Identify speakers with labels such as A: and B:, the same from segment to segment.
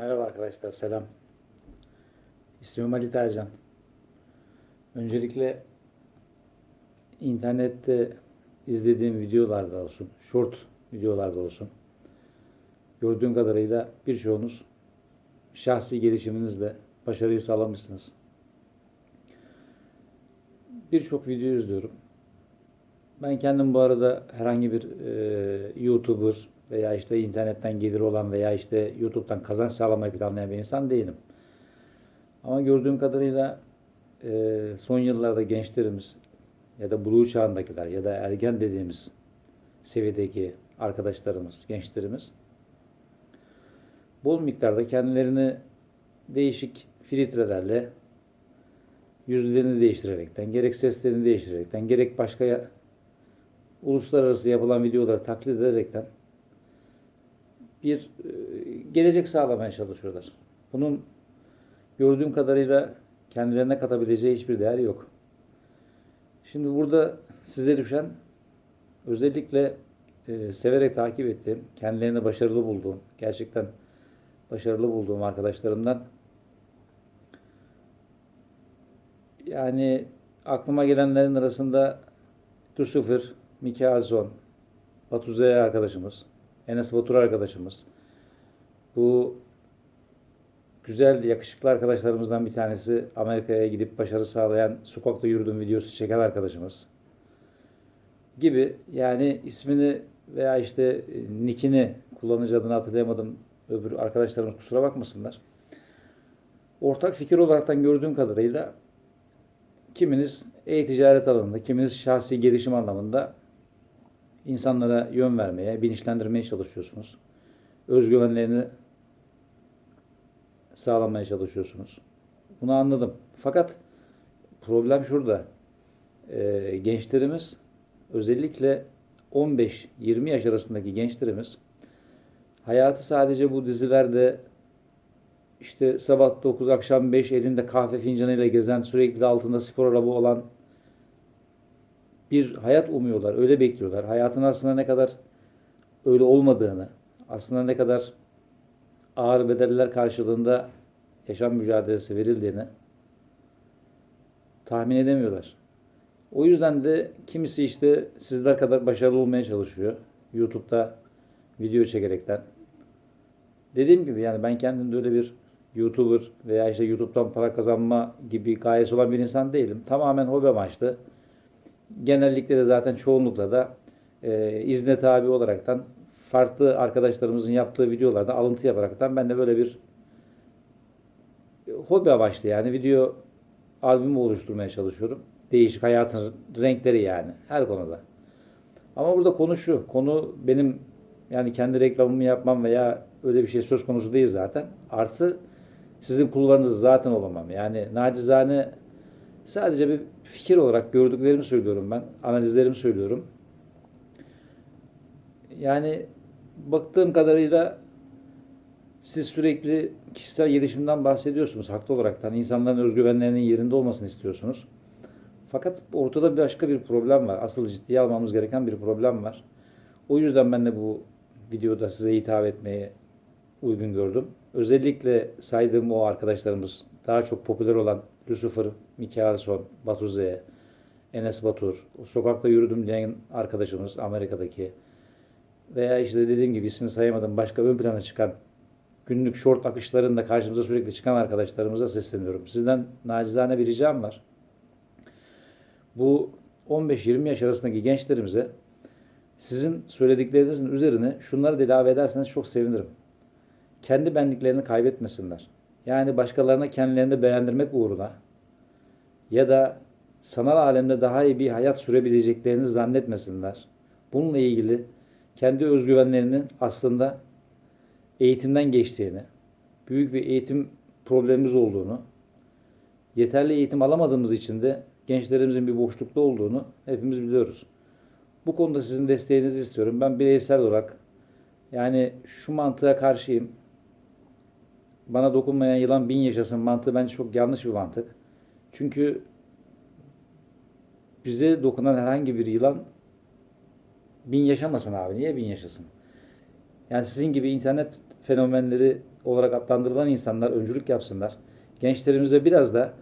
A: Merhaba arkadaşlar, selam. İsmim Ali Tercan. Öncelikle internette izlediğim videolarda olsun, short videolarda olsun, gördüğüm kadarıyla birçoğunuz şahsi gelişiminizle başarıyı sağlamışsınız. Birçok video izliyorum. Ben kendim bu arada herhangi bir e, YouTuber veya işte internetten gelir olan veya işte YouTube'dan kazanç sağlamayı planlayan bir insan değilim. Ama gördüğüm kadarıyla e, son yıllarda gençlerimiz ya da buluğ çağındakiler ya da ergen dediğimiz seviyedeki arkadaşlarımız, gençlerimiz bol miktarda kendilerini değişik filtrelerle yüzlerini değiştirerekten, gerek seslerini değiştirerekten, gerek başka uluslararası yapılan videoları taklit ederekten bir e, gelecek sağlamaya çalışıyorlar. Bunun gördüğüm kadarıyla kendilerine katabileceği hiçbir değer yok. Şimdi burada size düşen özellikle e, severek takip ettiğim, kendilerini başarılı bulduğum, gerçekten başarılı bulduğum arkadaşlarımdan yani aklıma gelenlerin arasında Lucifer, Miki Azon, Batu Z arkadaşımız, Enes Batur arkadaşımız. Bu güzel, yakışıklı arkadaşlarımızdan bir tanesi Amerika'ya gidip başarı sağlayan sokakta yürüdüğüm videosu çeken arkadaşımız. Gibi yani ismini veya işte e, nickini kullanıcı adını hatırlayamadım. Öbür arkadaşlarımız kusura bakmasınlar. Ortak fikir olaraktan gördüğüm kadarıyla kiminiz e-ticaret alanında, kiminiz şahsi gelişim anlamında insanlara yön vermeye, bilinçlendirmeye çalışıyorsunuz. Özgüvenlerini sağlamaya çalışıyorsunuz. Bunu anladım. Fakat problem şurada. Ee, gençlerimiz özellikle 15-20 yaş arasındaki gençlerimiz hayatı sadece bu dizilerde işte sabah 9 akşam 5 elinde kahve fincanıyla gezen sürekli altında spor araba olan bir hayat umuyorlar, öyle bekliyorlar. Hayatın aslında ne kadar öyle olmadığını, aslında ne kadar ağır bedeller karşılığında yaşam mücadelesi verildiğini tahmin edemiyorlar. O yüzden de kimisi işte sizler kadar başarılı olmaya çalışıyor. YouTube'da video çekerekten. Dediğim gibi yani ben kendim de öyle bir YouTuber veya işte YouTube'dan para kazanma gibi gayesi olan bir insan değilim. Tamamen hobi amaçlı genellikle de zaten çoğunlukla da e, izne tabi olaraktan farklı arkadaşlarımızın yaptığı videolardan alıntı yaparaktan ben de böyle bir e, hobi amaçlı yani video albümü oluşturmaya çalışıyorum. Değişik hayatın renkleri yani her konuda. Ama burada konu şu. Konu benim yani kendi reklamımı yapmam veya öyle bir şey söz konusu değil zaten. Artı sizin kullarınız zaten olamam. Yani nacizane Sadece bir fikir olarak gördüklerimi söylüyorum ben. Analizlerimi söylüyorum. Yani baktığım kadarıyla siz sürekli kişisel gelişimden bahsediyorsunuz haklı olaraktan. insanların özgüvenlerinin yerinde olmasını istiyorsunuz. Fakat ortada başka bir problem var. Asıl ciddiye almamız gereken bir problem var. O yüzden ben de bu videoda size hitap etmeye uygun gördüm. Özellikle saydığım o arkadaşlarımız daha çok popüler olan Lucifer, Mikaelson, Batu Z, Enes Batur, sokakta yürüdüm diyen arkadaşımız Amerika'daki veya işte dediğim gibi ismini sayamadım başka ön plana çıkan günlük short akışlarında karşımıza sürekli çıkan arkadaşlarımıza sesleniyorum. Sizden nacizane bir ricam var. Bu 15-20 yaş arasındaki gençlerimize sizin söylediklerinizin üzerine şunları da ilave ederseniz çok sevinirim. Kendi benliklerini kaybetmesinler. Yani başkalarına kendilerini beğendirmek uğruna ya da sanal alemde daha iyi bir hayat sürebileceklerini zannetmesinler. Bununla ilgili kendi özgüvenlerinin aslında eğitimden geçtiğini, büyük bir eğitim problemimiz olduğunu, yeterli eğitim alamadığımız için de gençlerimizin bir boşlukta olduğunu hepimiz biliyoruz. Bu konuda sizin desteğinizi istiyorum. Ben bireysel olarak yani şu mantığa karşıyım bana dokunmayan yılan bin yaşasın mantığı bence çok yanlış bir mantık. Çünkü bize dokunan herhangi bir yılan bin yaşamasın abi. Niye bin yaşasın? Yani sizin gibi internet fenomenleri olarak adlandırılan insanlar öncülük yapsınlar. Gençlerimize biraz da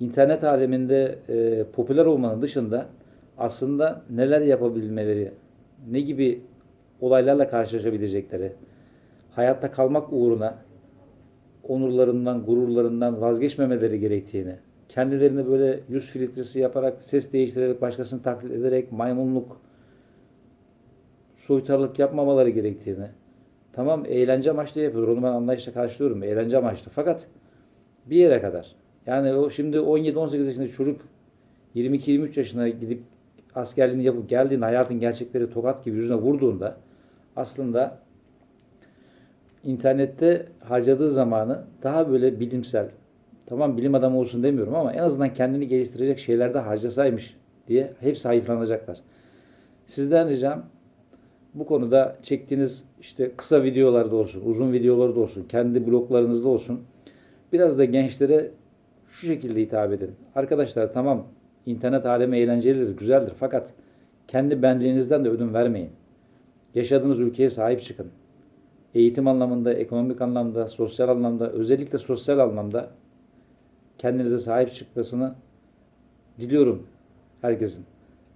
A: internet aleminde e, popüler olmanın dışında aslında neler yapabilmeleri, ne gibi olaylarla karşılaşabilecekleri, hayatta kalmak uğruna onurlarından, gururlarından vazgeçmemeleri gerektiğini, kendilerini böyle yüz filtresi yaparak, ses değiştirerek, başkasını taklit ederek maymunluk, soytarılık yapmamaları gerektiğini. Tamam eğlence amaçlı yapıyor. Onu ben anlayışla karşılıyorum. Eğlence amaçlı. Fakat bir yere kadar. Yani o şimdi 17-18 yaşında çocuk 22-23 yaşına gidip askerliğini yapıp geldiğinde hayatın gerçekleri tokat gibi yüzüne vurduğunda aslında internette harcadığı zamanı daha böyle bilimsel, tamam bilim adamı olsun demiyorum ama en azından kendini geliştirecek şeylerde harcasaymış diye hepsi hayıflanacaklar. Sizden ricam bu konuda çektiğiniz işte kısa videolarda olsun, uzun videolarda olsun, kendi bloglarınızda olsun biraz da gençlere şu şekilde hitap edin. Arkadaşlar tamam internet alemi eğlencelidir, güzeldir fakat kendi benliğinizden de ödün vermeyin. Yaşadığınız ülkeye sahip çıkın. Eğitim anlamında, ekonomik anlamda, sosyal anlamda, özellikle sosyal anlamda kendinize sahip çıkmasını diliyorum herkesin.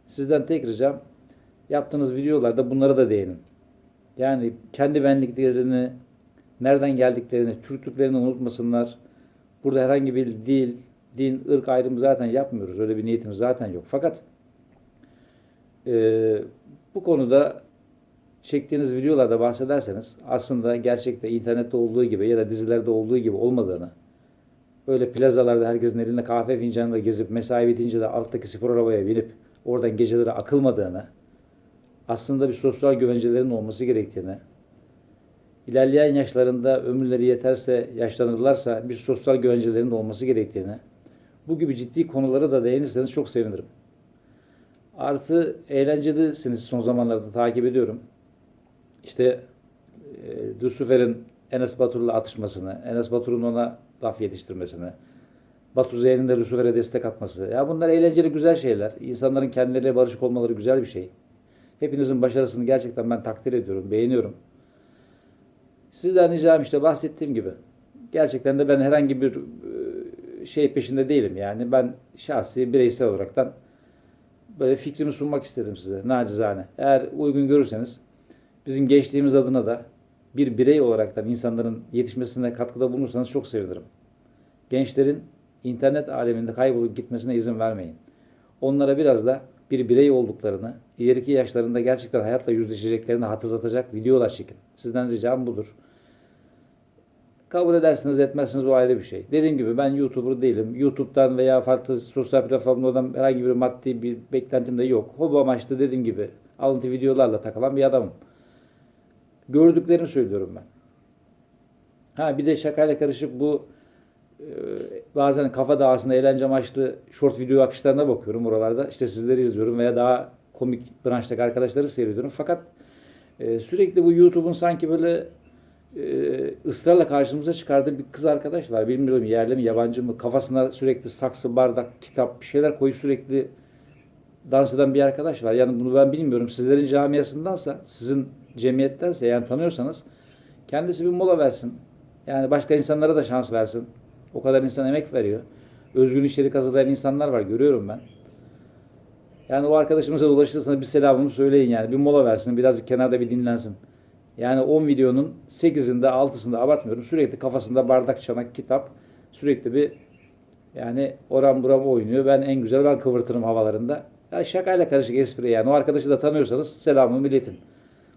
A: Sizden tek ricam yaptığınız videolarda bunlara da değinin. Yani kendi benliklerini, nereden geldiklerini, Türklüklerini unutmasınlar. Burada herhangi bir dil, din, ırk ayrımı zaten yapmıyoruz. Öyle bir niyetimiz zaten yok. Fakat e, bu konuda çektiğiniz videolarda bahsederseniz aslında gerçekte internette olduğu gibi ya da dizilerde olduğu gibi olmadığını, böyle plazalarda herkesin elinde kahve fincanıyla gezip mesai bitince de alttaki spor arabaya binip oradan geceleri akılmadığını, aslında bir sosyal güvencelerin olması gerektiğini, ilerleyen yaşlarında ömürleri yeterse, yaşlanırlarsa bir sosyal güvencelerin olması gerektiğini, bu gibi ciddi konulara da değinirseniz çok sevinirim. Artı eğlencelisiniz son zamanlarda takip ediyorum. İşte e, Lucifer'in Enes Batur'la atışmasını, Enes Batur'un ona laf yetiştirmesini, Batu Zeyn'in de Lucifer'e destek atması. Ya bunlar eğlenceli güzel şeyler. İnsanların kendileriyle barışık olmaları güzel bir şey. Hepinizin başarısını gerçekten ben takdir ediyorum, beğeniyorum. Sizden ricam işte bahsettiğim gibi. Gerçekten de ben herhangi bir e, şey peşinde değilim yani. Ben şahsi, bireysel olaraktan böyle fikrimi sunmak istedim size nacizane. Eğer uygun görürseniz bizim gençliğimiz adına da bir birey olaraktan insanların yetişmesine katkıda bulunursanız çok sevinirim. Gençlerin internet aleminde kaybolup gitmesine izin vermeyin. Onlara biraz da bir birey olduklarını, ileriki yaşlarında gerçekten hayatla yüzleşeceklerini hatırlatacak videolar çekin. Sizden ricam budur. Kabul edersiniz etmezsiniz o ayrı bir şey. Dediğim gibi ben YouTuber değilim. YouTube'dan veya farklı sosyal platformlardan herhangi bir maddi bir beklentim de yok. Hobi amaçlı dediğim gibi alıntı videolarla takılan bir adamım. Gördüklerimi söylüyorum ben. Ha bir de şakayla karışık bu e, bazen kafa dağısında eğlence amaçlı short video akışlarına bakıyorum oralarda. İşte sizleri izliyorum veya daha komik branştaki arkadaşları seyrediyorum. Fakat e, sürekli bu YouTube'un sanki böyle e, ısrarla karşımıza çıkardığı bir kız arkadaş var. Bilmiyorum yerli mi yabancı mı kafasına sürekli saksı, bardak, kitap bir şeyler koyup sürekli dans eden bir arkadaş var. Yani bunu ben bilmiyorum. Sizlerin camiasındansa, sizin cemiyettense yani tanıyorsanız kendisi bir mola versin. Yani başka insanlara da şans versin. O kadar insan emek veriyor. Özgün içerik hazırlayan insanlar var görüyorum ben. Yani o arkadaşımıza ulaşırsanız bir selamımı söyleyin yani. Bir mola versin, birazcık kenarda bir dinlensin. Yani 10 videonun 8'inde 6'sında abartmıyorum. Sürekli kafasında bardak, çanak, kitap. Sürekli bir yani oram buram oynuyor. Ben en güzel ben kıvırtırım havalarında. Ya şakayla karışık espri yani. O arkadaşı da tanıyorsanız selamımı iletin.